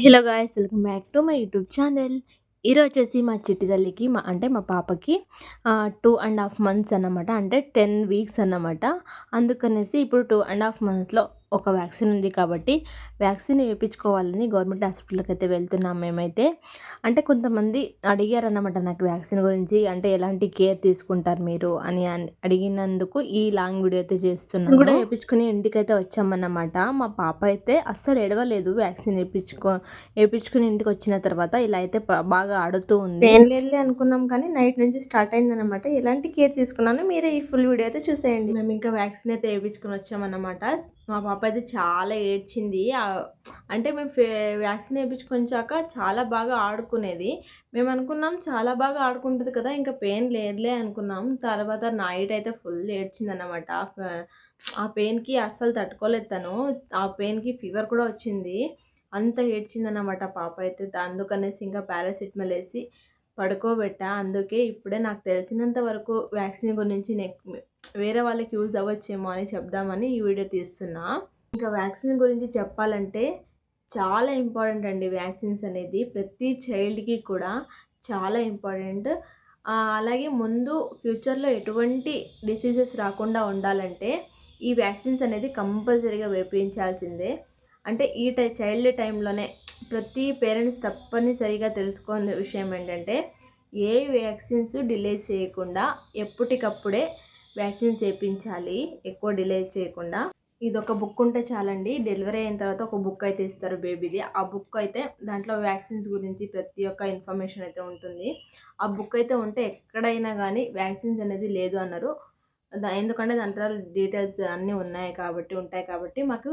Hello guys welcome back to my YouTube channel. ఈరోజు వచ్చేసి మా చిట్టి తల్లికి మా అంటే మా పాపకి టూ అండ్ హాఫ్ మంత్స్ అన్నమాట. అంటే టెన్ వీక్స్ అన్నమాట. అందుకనేసి ఇప్పుడు టూ అండ్ హాఫ్ మంత్స్లో ఒక వ్యాక్సిన్ ఉంది కాబట్టి వ్యాక్సిన్ వేయించుకోవాలని గవర్నమెంట్ హాస్పిటల్కి అయితే వెళ్తున్నాం మేమైతే. అంటే కొంతమంది అడిగారన్నమాట నాకు వ్యాక్సిన్ గురించి అంటే ఎలాంటి కేర్ తీసుకుంటారు మీరు అని అడిగినందుకు ఈ లాంగ్ వీడియో అయితే చేస్తున్నాను. కూడా వేయించుకుని ఇంటికైతే వచ్చామన్నమాట. మా పాప అయితే అస్సలు ఎడవలేదు వ్యాక్సిన్ వేయించుకో వేయించుకుని ఇంటికి వచ్చిన తర్వాత ఇలా అయితే బాగా ఆడుతూ ఉంది. ఏం లేదు అనుకున్నాం కానీ నైట్ నుంచి స్టార్ట్ అయిందనమాట ఎలాంటి కేర్ తీసుకున్నాను మీరే ఈ ఫుల్ వీడియో అయితే చూసేయండి. మేము ఇంకా వ్యాక్సిన్ అయితే వేయించుకుని వచ్చామన్నమాట. మా పాప అయితే చాలా ఏడ్చింది. అంటే మేము ఫే వ్యాక్సిన్ వేయించుకొచ్చాక చాలా బాగా ఆడుకునేది. మేము అనుకున్నాం చాలా బాగా ఆడుకుంటుంది కదా ఇంకా పెయిన్ లేదులే అనుకున్నాం. తర్వాత నైట్ అయితే ఫుల్ ఏడ్చింది అనమాట ఆ పెయిన్కి అస్సలు తట్టుకోలేదు తను. ఆ పెయిన్కి ఫీవర్ కూడా వచ్చింది. అంత ఏడ్చిందన్నమాట పాప అయితే. అందుకనేసి ఇంకా పారాసిటమాల్ వేసి పడుకోబెట్టా. అందుకే ఇప్పుడే నాకు తెలిసినంత వరకు వ్యాక్సిన్ గురించి నెక్ వేరే వాళ్ళకి యూజ్ అవ్వచ్చేమో అని చెప్దామని ఈ వీడియో తీస్తున్నా. ఇంకా వ్యాక్సిన్ గురించి చెప్పాలంటే చాలా ఇంపార్టెంట్ అండి వ్యాక్సిన్స్ అనేది. ప్రతి చైల్డ్కి కూడా చాలా ఇంపార్టెంట్. అలాగే ముందు ఫ్యూచర్లో ఎటువంటి డిసీజెస్ రాకుండా ఉండాలంటే ఈ వ్యాక్సిన్స్ అనేది కంపల్సరీగా వేపించాల్సిందే. అంటే ఈ టై చైల్డ్ టైంలోనే ప్రతి పేరెంట్స్ తప్పనిసరిగా తెలుసుకోని విషయం ఏంటంటే ఏ వ్యాక్సిన్స్ డిలే చేయకుండా ఎప్పటికప్పుడే వ్యాక్సిన్స్ వేయించాలి ఎక్కువ డిలే చేయకుండా. ఇది ఒక బుక్ ఉంటే చాలండి. డెలివరీ అయిన తర్వాత ఒక బుక్ అయితే ఇస్తారు బేబీది. ఆ బుక్ అయితే దాంట్లో వ్యాక్సిన్స్ గురించి ప్రతి ఒక్క ఇన్ఫర్మేషన్ అయితే ఉంటుంది. ఆ బుక్ అయితే ఉంటే ఎక్కడైనా కానీ వ్యాక్సిన్స్ అనేది లేదు అన్నారు. ఎందుకంటే దాంట్లో డీటెయిల్స్ అన్నీ ఉన్నాయి కాబట్టి ఉంటాయి కాబట్టి మాకు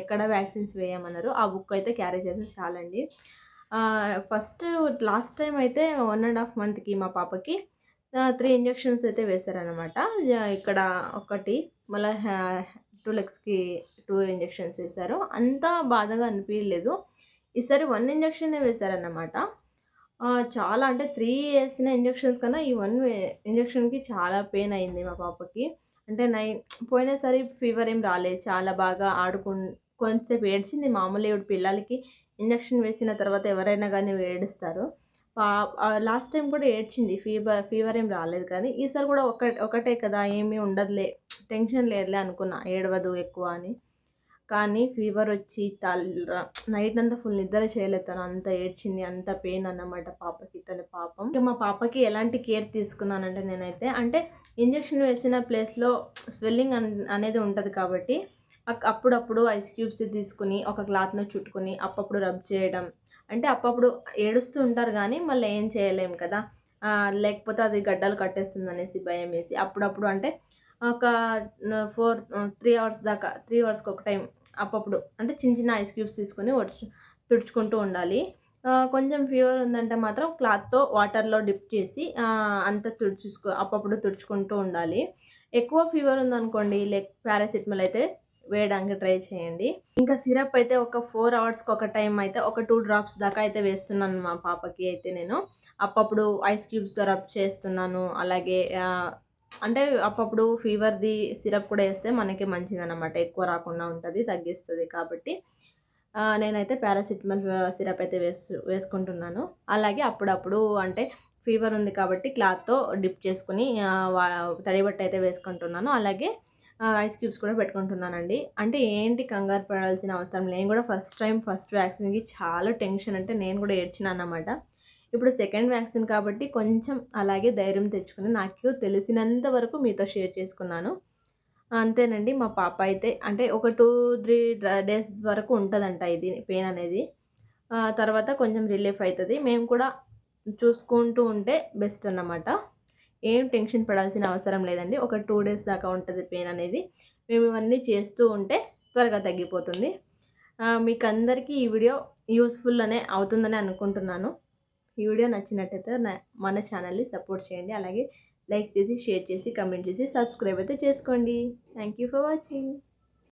ఎక్కడ వ్యాక్సిన్స్ వేయమన్నారు. ఆ బుక్ అయితే క్యారీ చేస్తే చాలండి. ఫస్ట్ లాస్ట్ టైం అయితే వన్ అండ్ హాఫ్ మంత్కి మా పాపకి త్రీ ఇంజెక్షన్స్ అయితే వేశారనమాట ఇక్కడ ఒకటి మళ్ళీ టూ లెగ్స్కి టూ ఇంజెక్షన్స్ వేశారు. అంత బాధగా అనిపించలేదు ఈసారి వన్ ఇంజెక్షనే వేశారన్నమాట. చాలా అంటే త్రీ వేసిన ఇంజెక్షన్స్ కన్నా ఈ వన్ ఇంజెక్షన్కి చాలా పెయిన్ అయింది మా పాపకి. అంటే నై పోయినసారి ఫీవర్ ఏం రాలేదు. చాలా బాగా ఆడుకు కొంచెంసేపు ఏడ్చింది. మామూలు ఇప్పుడు పిల్లలకి ఇంజక్షన్ వేసిన తర్వాత ఎవరైనా కానీ ఏడుస్తారు. లాస్ట్ టైం కూడా ఏడ్చింది. ఫీవర్ ఫీవర్ ఏం రాలేదు కానీ ఈసారి కూడా ఒక ఒకటే కదా. ఏమీ ఉండదులే టెన్షన్ లేదులే అనుకున్నా. ఏడవదు ఎక్కువ అని. కానీ ఫీవర్ వచ్చి తల నైట్ అంతా ఫుల్ నిద్ర చేయలేదు. తను అంత ఏడ్చింది అంత పెయిన్ అన్నమాట పాపకి తన పాపం. ఇంకా మా పాపకి ఎలాంటి కేర్ తీసుకున్నానంటే నేనైతే అంటే ఇంజెక్షన్ వేసిన ప్లేస్లో స్వెల్లింగ్ అనేది ఉంటుంది కాబట్టి అప్పుడప్పుడు ఐస్ క్యూబ్స్ తీసుకుని ఒక క్లాత్ను చుట్టుకుని అప్పుడప్పుడు రబ్ చేయడం. అంటే అప్పుడప్పుడు ఏడుస్తూ ఉంటారు కానీ మళ్ళీ ఏం చేయలేం కదా. లేకపోతే అది గడ్డలు కట్టేస్తుంది అనేసి భయం వేసి అప్పుడప్పుడు అంటే ఒక ఫోర్ త్రీ అవర్స్ దాకా త్రీ అవర్స్కి ఒక టైం అప్పుడప్పుడు అంటే చిన్న చిన్న ఐస్ క్యూబ్స్ తీసుకొని తుడుచుకుంటూ ఉండాలి. కొంచెం ఫీవర్ ఉందంటే మాత్రం క్లాత్తో వాటర్లో డిప్ చేసి అంతా తుడుచుకో అప్పుడప్పుడు తుడుచుకుంటూ ఉండాలి. ఎక్కువ ఫీవర్ ఉందనుకోండి లైక్ పారాసిటమాల్ అయితే వేయడానికి ట్రై చేయండి. ఇంకా సిరప్ అయితే ఒక ఫోర్ అవర్స్కి ఒక టైం అయితే ఒక టూ డ్రాప్స్ దాకా అయితే వేస్తున్నాను మా పాపకి అయితే నేను. అప్పుడప్పుడు ఐస్ క్యూబ్స్తో రబ్ చేస్తున్నాను. అలాగే అంటే అప్పుడప్పుడు ఫీవర్ది సిరప్ కూడా వేస్తే మనకి మంచిదన్నమాట. ఎక్కువ రాకుండా ఉంటుంది తగ్గిస్తుంది కాబట్టి నేనైతే పారాసిటమాల్ సిరప్ అయితే వేసు వేసుకుంటున్నాను. అలాగే అప్పుడప్పుడు అంటే ఫీవర్ ఉంది కాబట్టి క్లాత్తో డిప్ చేసుకుని తడిబట్ట అయితే వేసుకుంటున్నాను. అలాగే ఐస్ క్యూబ్స్ కూడా పెట్టుకుంటున్నానండి. అంటే ఏంటి కంగారు పడాల్సిన అవసరం? నేను కూడా ఫస్ట్ టైం ఫస్ట్ వ్యాక్సిన్కి చాలా టెన్షన్ అంటే నేను కూడా ఏడ్చినాను అన్నమాట. ఇప్పుడు సెకండ్ వ్యాక్సిన్ కాబట్టి కొంచెం అలాగే ధైర్యం తెచ్చుకుని నాకు తెలిసినంత వరకు మీతో షేర్ చేసుకున్నాను. అంతేనండి మా పాప అయితే అంటే ఒక టూ త్రీ డేస్ వరకు ఉంటుందంట ఇది పెయిన్ అనేది. తర్వాత కొంచెం రిలీఫ్ అవుతుంది మేము కూడా చూసుకుంటూ ఉంటే బెస్ట్ అన్నమాట. ఏం టెన్షన్ పడాల్సిన అవసరం లేదండి. ఒక టూ డేస్ దాకా ఉంటుంది పెయిన్ అనేది. మేము ఇవన్నీ చేస్తూ ఉంటే త్వరగా తగ్గిపోతుంది. మీకు అందరికీ ఈ వీడియో యూస్ఫుల్ అనే అవుతుందని అనుకుంటున్నాను. ఈ వీడియో నచ్చినట్టయితే మన ఛానల్ని సపోర్ట్ చేయండి. అలాగే లైక్ చేసి షేర్ చేసి కమెంట్ చేసి సబ్స్క్రైబ్ అయితే చేసుకోండి. Thank you for watching.